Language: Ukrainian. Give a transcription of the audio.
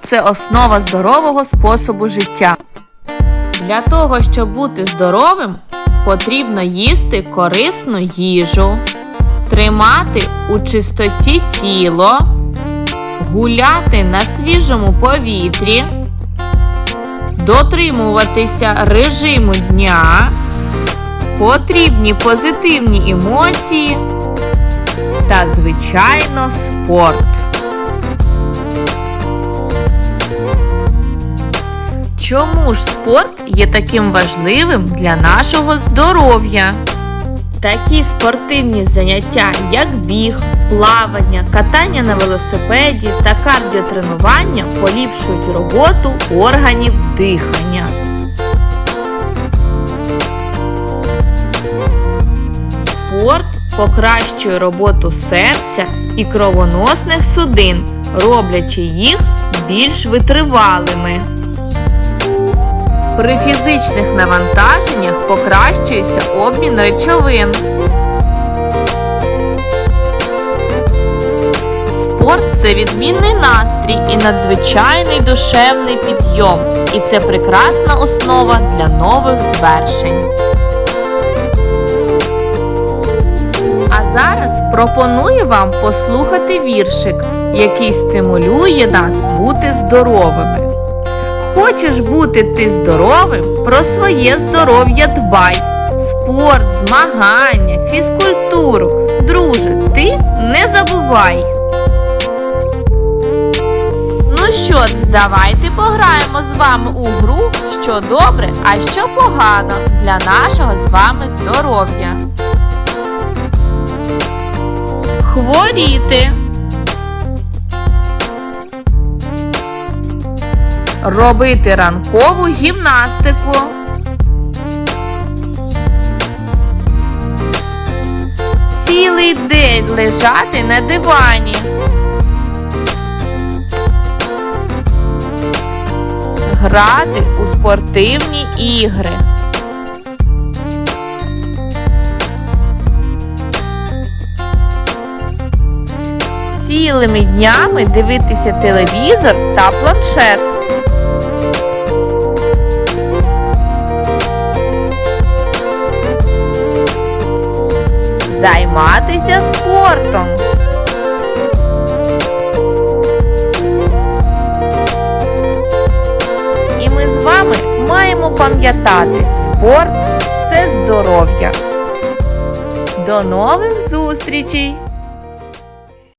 це основа здорового способу життя. Для того, щоб бути здоровим, потрібно їсти корисну їжу, тримати у чистоті тіло, гуляти на свіжому повітрі, дотримуватися режиму дня, потрібні позитивні емоції та, звичайно, спорт. Чому ж спорт є таким важливим для нашого здоров'я? Такі спортивні заняття, як біг, плавання, катання на велосипеді та кардіотренування поліпшують роботу органів дихання. Спорт покращує роботу серця і кровоносних судин, роблячи їх більш витривалими. При фізичних навантаженнях покращується обмін речовин. Спорт це відмінний настрій і надзвичайний душевний підйом. І це прекрасна основа для нових звершень. А зараз пропоную вам послухати віршик, який стимулює нас бути здоровими. Хочеш бути ти здоровим, про своє здоров'я дбай. Спорт, змагання, фізкультуру. Друже, ти не забувай. Ну що, давайте пограємо з вами у гру, що добре, а що погано для нашого з вами здоров'я. Хворіти. Робити ранкову гімнастику. Цілий день лежати на дивані. Грати у спортивні ігри. Цілими днями дивитися телевізор та планшет. Займатися спортом. І ми з вами маємо пам'ятати, спорт це здоров'я. До нових зустрічей!